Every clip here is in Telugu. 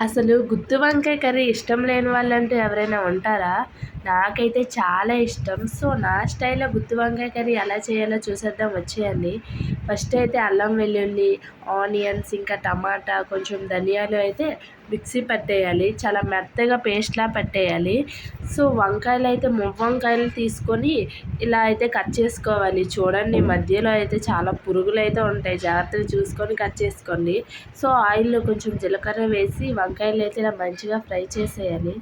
అసలు గుత్తి వంకాయ కర్రీ ఇష్టం లేని వాళ్ళంటూ ఎవరైనా ఉంటారా? నాకైతే చాలా ఇష్టం. సో నా స్టైల్లో గుత్తి వంకాయ కర్రీ ఎలా చేయాలో చూసేద్దాం. వచ్చేయండి. ఫస్ట్ అయితే అల్లం వెల్లుల్లి ఆనియన్స్ ఇంకా టమాటా కొంచెం ధనియాలు అయితే మిక్సీ పట్టేయాలి చాలా మెత్తగా పేస్ట్లా పట్టేయాలి. సో వంకాయలు అయితే వంకాయలు తీసుకొని ఇలా అయితే కట్ చేసుకోవాలి. చూడండి మధ్యలో అయితే చాలా పురుగులు అయితే ఉంటాయి. జాగ్రత్తగా చూసుకొని కట్ చేసుకోండి. సో ఆయిల్లో కొంచెం జీలకర్ర వేసి వంకాయలు అయితే ఇలా మంచిగా ఫ్రై చేసేయాలి.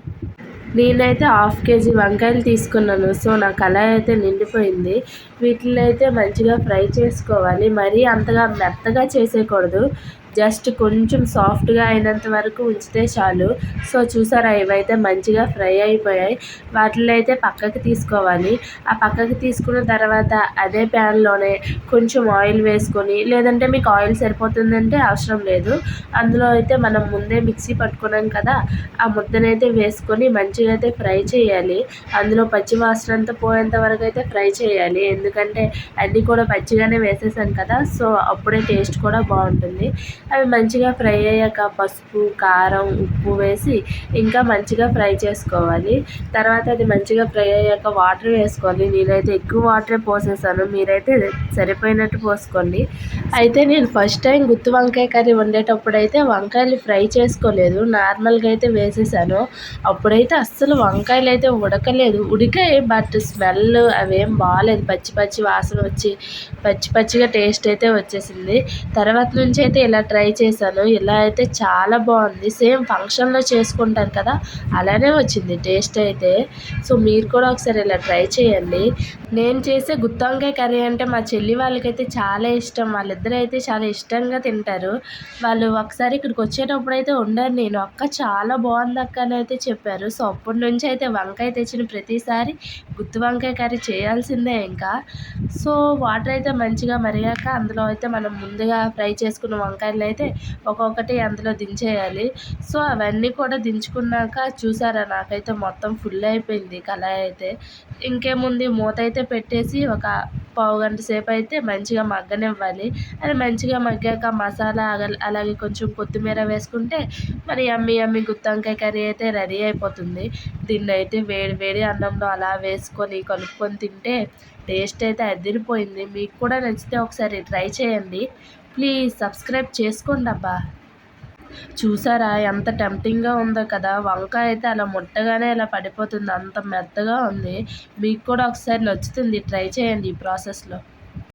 నేనైతే హాఫ్ కేజీ వంకాయలు తీసుకున్నాను. సో నాకు అలా అయితే నిండిపోయింది. వీటిని అయితే మంచిగా ఫ్రై చేసుకోవాలి. మరీ అంతగా మెత్తగా చేసేయకూడదు. జస్ట్ కొంచెం సాఫ్ట్గా అయినంత వరకు ఉంచితే చాలు. సో చూసారా ఇవైతే మంచిగా ఫ్రై అయిపోయాయి. వాటిని అయితే పక్కకి తీసుకోవాలి. ఆ పక్కకి తీసుకున్న తర్వాత అదే ప్యాన్లోనే కొంచెం ఆయిల్ వేసుకొని లేదంటే మీకు ఆయిల్ సరిపోతుందంటే అవసరం లేదు. అందులో అయితే మనం ముందే మిక్సీ పట్టుకున్నాం కదా ఆ ముద్దనైతే వేసుకొని మంచిగా అయితే ఫ్రై చేయాలి. అందులో పచ్చి వాసన అంతా పోయేంత వరకు అయితే ఫ్రై చేయాలి. ఎందుకంటే అన్నీ కూడా పచ్చిగానే వేసేసాం కదా సో అప్పుడే టేస్ట్ కూడా బాగుంటుంది. అవి మంచిగా ఫ్రై అయ్యాక పసుపు కారం ఉప్పు వేసి ఇంకా మంచిగా ఫ్రై చేసుకోవాలి. తర్వాత అది మంచిగా ఫ్రై అయ్యాక వాటర్ వేసుకోవాలి. నేనైతే ఎక్కువ వాటరే పోసేసాను. మీరైతే సరిపోయినట్టు పోసుకోండి. అయితే నేను ఫస్ట్ టైం గుత్తి వంకాయ కర్రీ వండేటప్పుడు అయితే వంకాయలు ఫ్రై చేసుకోలేదు. నార్మల్గా అయితే వేసేసాను. అప్పుడైతే అస్సలు వంకాయలు అయితే ఉడకలేదు. ఉడికాయి బట్ స్మెల్ అవేం బాగాలేదు పచ్చి పచ్చి వాసన వచ్చి పచ్చి పచ్చిగా టేస్ట్ అయితే వచ్చేసింది. తర్వాత నుంచి అయితే ఇలా ట్రై చేశాను. ఇలా అయితే చాలా బాగుంది. సేమ్ ఫంక్షన్లో చేసుకుంటారు కదా అలానే వచ్చింది టేస్ట్ అయితే. సో మీరు కూడా ఒకసారి ఇలా ట్రై చేయండి. నేను చేసే గుత్తొంకాయ కర్రీ అంటే మా చెల్లి వాళ్ళకైతే చాలా ఇష్టం. వాళ్ళిద్దరూ అయితే చాలా ఇష్టంగా తింటారు. వాళ్ళు ఒకసారి ఇక్కడికి వచ్చేటప్పుడు అయితే ఉండరు. నేను అక్క చాలా బాగుంది అక్క అని అయితే చెప్పారు. సో అప్పటి నుంచి అయితే వంకాయ తెచ్చిన ప్రతిసారి గుత్తి వంకాయ కర్రీ చేయాల్సిందే ఇంకా. సో వాటర్ అయితే మంచిగా మరిగాక అందులో అయితే మనం ముందుగా ఫ్రై చేసుకున్న వంకాయలు అయితే ఒక్కొక్కటి అందులో దించేయాలి. సో అవన్నీ కూడా దించుకున్నాక చూసారా నాకైతే మొత్తం ఫుల్ అయిపోయింది కళాయి అయితే. ఇంకేముంది మూత అయితే పెట్టేసి ఒక పావు గంట సేపు అయితే మంచిగా మగ్గనివ్వాలి. అది మంచిగా మగ్గాక మసాలా అలాగే కొంచెం కొత్తిమీర వేసుకుంటే మరి అమ్మి అమ్మి గుత్తంకాయ కర్రీ అయితే రెడీ అయిపోతుంది. దీన్ని అయితే వేడి వేడి అన్నంలో అలా వేసుకొని కలుపుకొని తింటే టేస్ట్ అయితే అదిరిపోయింది. మీకు కూడా నచ్చితే ఒకసారి ట్రై చేయండి. ప్లీజ్ సబ్స్క్రైబ్ చేసుకోండి అబ్బా. చూసారా ఎంత టెంప్టింగ్గా ఉందో కదా. వంకాయ అయితే అలా ముట్టగానే ఇలా పడిపోతుంది. అంత మెత్తగా ఉంది. మీకు కూడా ఒకసారి నచ్చుతుంది. ట్రై చేయండి ఈ ప్రాసెస్లో.